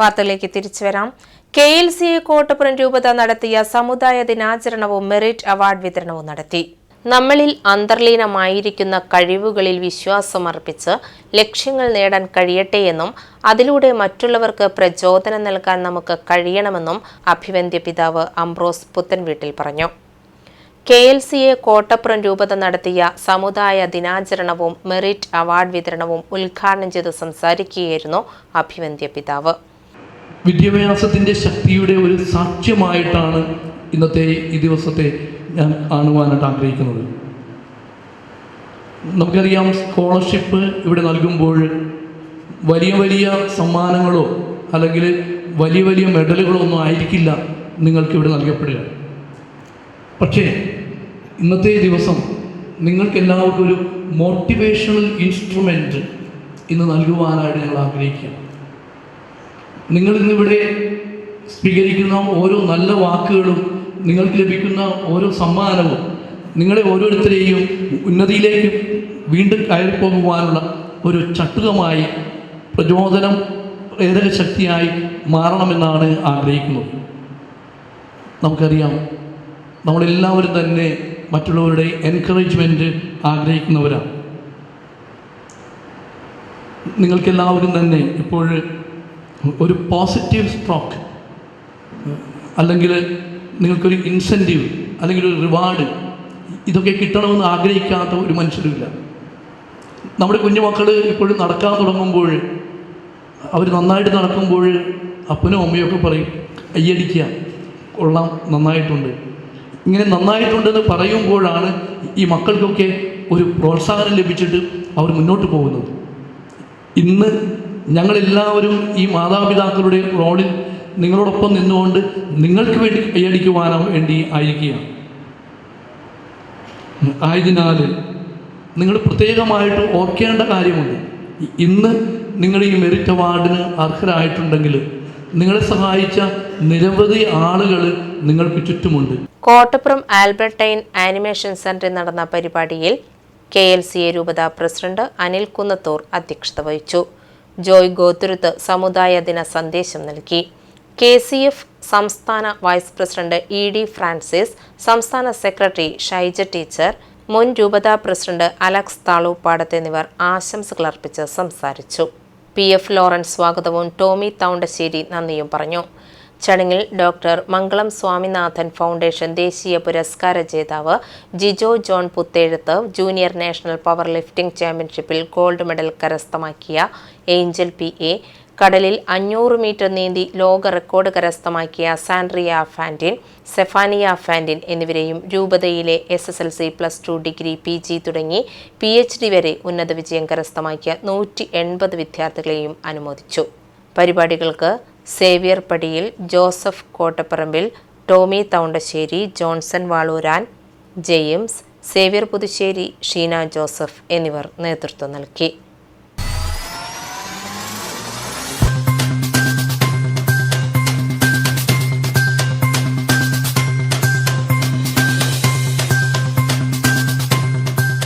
വാർത്തകളിലേക്ക് തിരിച്ചു വരാം. കെ എൽ സി കോട്ടപ്പുറം രൂപത നടത്തിയ സമുദായ ദിനാചരണവും മെറിറ്റ് അവാർഡ് വിതരണവും നടത്തി. നമ്മളിൽ അന്തർലീനമായിരിക്കുന്ന കഴിവുകളിൽ വിശ്വാസമർപ്പിച്ച് ലക്ഷ്യങ്ങൾ നേടാൻ കഴിയട്ടെ എന്നും അതിലൂടെ മറ്റുള്ളവർക്ക് പ്രചോദനം നൽകാൻ നമുക്ക് കഴിയണമെന്നും അഭിവന്ദ്യ പിതാവ് അംബ്രോസ് പുത്തൻവീട്ടിൽ പറഞ്ഞു. K L C A Kottappuram രൂപത നടത്തിയ സമുദായ ദിനാചരണവും മെറിറ്റ് അവാർഡ് വിതരണവും ഉദ്ഘാടനം ചെയ്ത് സംസാരിക്കുകയായിരുന്നു അഭിവന്ദ്യ പിതാവ്. വിദ്യാഭ്യാസത്തിന്റെ ശക്തിയുടെ ഒരു സാക്ഷ്യമായിട്ടാണ് ഇന്നത്തെ ഈ ദിവസത്തെ ഞാൻ കാണുവാനായിട്ട് ആഗ്രഹിക്കുന്നത്. നമുക്കറിയാം സ്കോളർഷിപ്പ് ഇവിടെ നൽകുമ്പോൾ വലിയ വലിയ സമ്മാനങ്ങളോ അല്ലെങ്കിൽ വലിയ വലിയ മെഡലുകളോ ഒന്നും ആയിരിക്കില്ല നിങ്ങൾക്ക് ഇവിടെ നൽകപ്പെടുക. പക്ഷേ ഇന്നത്തെ ദിവസം നിങ്ങൾക്ക് എല്ലാവർക്കും ഒരു മോട്ടിവേഷണൽ ഇൻസ്ട്രുമെന്റ് ഇന്ന് നൽകുവാനായിട്ട് ഞങ്ങൾ ആഗ്രഹിക്കുകയാണ്. നിങ്ങൾ ഇന്നിവിടെ സ്വീകരിക്കുന്ന ഓരോ നല്ല വാക്കുകളും നിങ്ങൾക്ക് ലഭിക്കുന്ന ഓരോ സമ്മാനവും നിങ്ങളെ ഓരോരുത്തരെയും ഉന്നതിയിലേക്ക് വീണ്ടും കയറിപ്പോകുവാനുള്ള ഒരു ചട്ടുകമായി പ്രചോദനം പ്രേരക ശക്തിയായി മാറണമെന്നാണ് ആഗ്രഹിക്കുന്നത്. നമുക്കറിയാം നമ്മളെല്ലാവരും തന്നെ മറ്റുള്ളവരുടെ എൻകറേജ്മെന്റ് ആഗ്രഹിക്കുന്നവരാണ്. നിങ്ങൾക്കെല്ലാവരും തന്നെ ഇപ്പോൾ ഒരു പോസിറ്റീവ് സ്ട്രോക്ക് അല്ലെങ്കിൽ നിങ്ങൾക്കൊരു ഇൻസെന്റീവ് അല്ലെങ്കിൽ ഒരു റിവാർഡ് ഇതൊക്കെ കിട്ടണമെന്ന് ആഗ്രഹിക്കാത്ത ഒരു മനുഷ്യരുമില്ല. നമ്മുടെ കുഞ്ഞുമക്കൾ ഇപ്പോഴും നടക്കാൻ തുടങ്ങുമ്പോൾ അവർ നന്നായിട്ട് നടക്കുമ്പോൾ അപ്പനും അമ്മയും ഒക്കെ പറയും അയ്യടിക്കുക കൊള്ളാം നന്നായിട്ടുണ്ട്. ഇങ്ങനെ നന്നായിട്ടുണ്ടെന്ന് പറയുമ്പോഴാണ് ഈ മക്കൾക്കൊക്കെ ഒരു പ്രോത്സാഹനം ലഭിച്ചിട്ട് അവർ മുന്നോട്ട് പോകുന്നത്. ഇന്ന് ഞങ്ങളെല്ലാവരും ഈ മാതാപിതാക്കളുടെ റോളിൽ നിങ്ങളോടൊപ്പം നിന്നുകൊണ്ട് നിങ്ങൾക്ക് വേണ്ടി കൈയടിക്കുവാനോ വേണ്ടി ആയിരിക്കുകയാണ്. ആയതിനാൽ നിങ്ങൾ പ്രത്യേകമായിട്ട് ഓർക്കേണ്ട കാര്യമുണ്ട്. ഇന്ന് നിങ്ങൾ ഈ മെറിറ്റ് അവാർഡിന് അർഹരായിട്ടുണ്ടെങ്കിൽ നിങ്ങളെ സഹായിച്ച നിരവധി ആളുകൾ നിങ്ങൾക്ക് ചുറ്റുമുണ്ട്. കോട്ടപ്പുറം ആൽബർട്ടൈൻ ആനിമേഷൻ സെന്ററിൽ നടന്ന പരിപാടിയിൽ കെ എൽ സി എ രൂപത പ്രസിഡന്റ് അനിൽ കുന്നത്തൂർ അധ്യക്ഷത വഹിച്ചു. ജോയ് ഗോത്രത്ത് സമുദായ ദിന സന്ദേശം നൽകി. കെ സി എഫ് സംസ്ഥാന vice president E D Francis സംസ്ഥാന സെക്രട്ടറി ഷൈജ ടീച്ചർ മുൻ രൂപതാ പ്രസിഡന്റ് അലക്സ് താളൂപ്പാടത്ത് എന്നിവർ ആശംസകൾ അർപ്പിച്ച് സംസാരിച്ചു. പി എഫ് ലോറൻസ് സ്വാഗതവും ടോമി തൗണ്ടശ്ശേരി നന്ദിയും പറഞ്ഞു. ചടങ്ങിൽ ഡോക്ടർ മംഗളം സ്വാമിനാഥൻ ഫൗണ്ടേഷൻ ദേശീയ പുരസ്കാര ജേതാവ് Jijo John Puthezhath junior national power lifting ചാമ്പ്യൻഷിപ്പിൽ ഗോൾഡ് മെഡൽ കരസ്ഥമാക്കിയ ഏഞ്ചൽ പി എ. കടലിൽ അഞ്ഞൂറ് മീറ്റർ നീന്തി ലോക റെക്കോർഡ് കരസ്ഥമാക്കിയ സാൻഡ്രിയ ഫാന്റിൻ സെഫാനിയ ഫാന്റിൻ എന്നിവരെയും രൂപതയിലെ S S L C plus two degree P G തുടങ്ങി പി എച്ച് ഡി വരെ ഉന്നത വിജയം കരസ്ഥമാക്കിയ നൂറ്റി എൺപത് വിദ്യാർത്ഥികളെയും അനുമോദിച്ചു. പരിപാടികൾക്ക് സേവ്യർ പടിയിൽ ജോസഫ് കോട്ടപ്പറമ്പിൽ ടോമി തൗണ്ടശ്ശേരി ജോൺസൺ വാളൂരാൻ ജെയിംസ് സേവ്യർ പുതുശ്ശേരി ഷീന ജോസഫ് എന്നിവർ നേതൃത്വം നൽകി.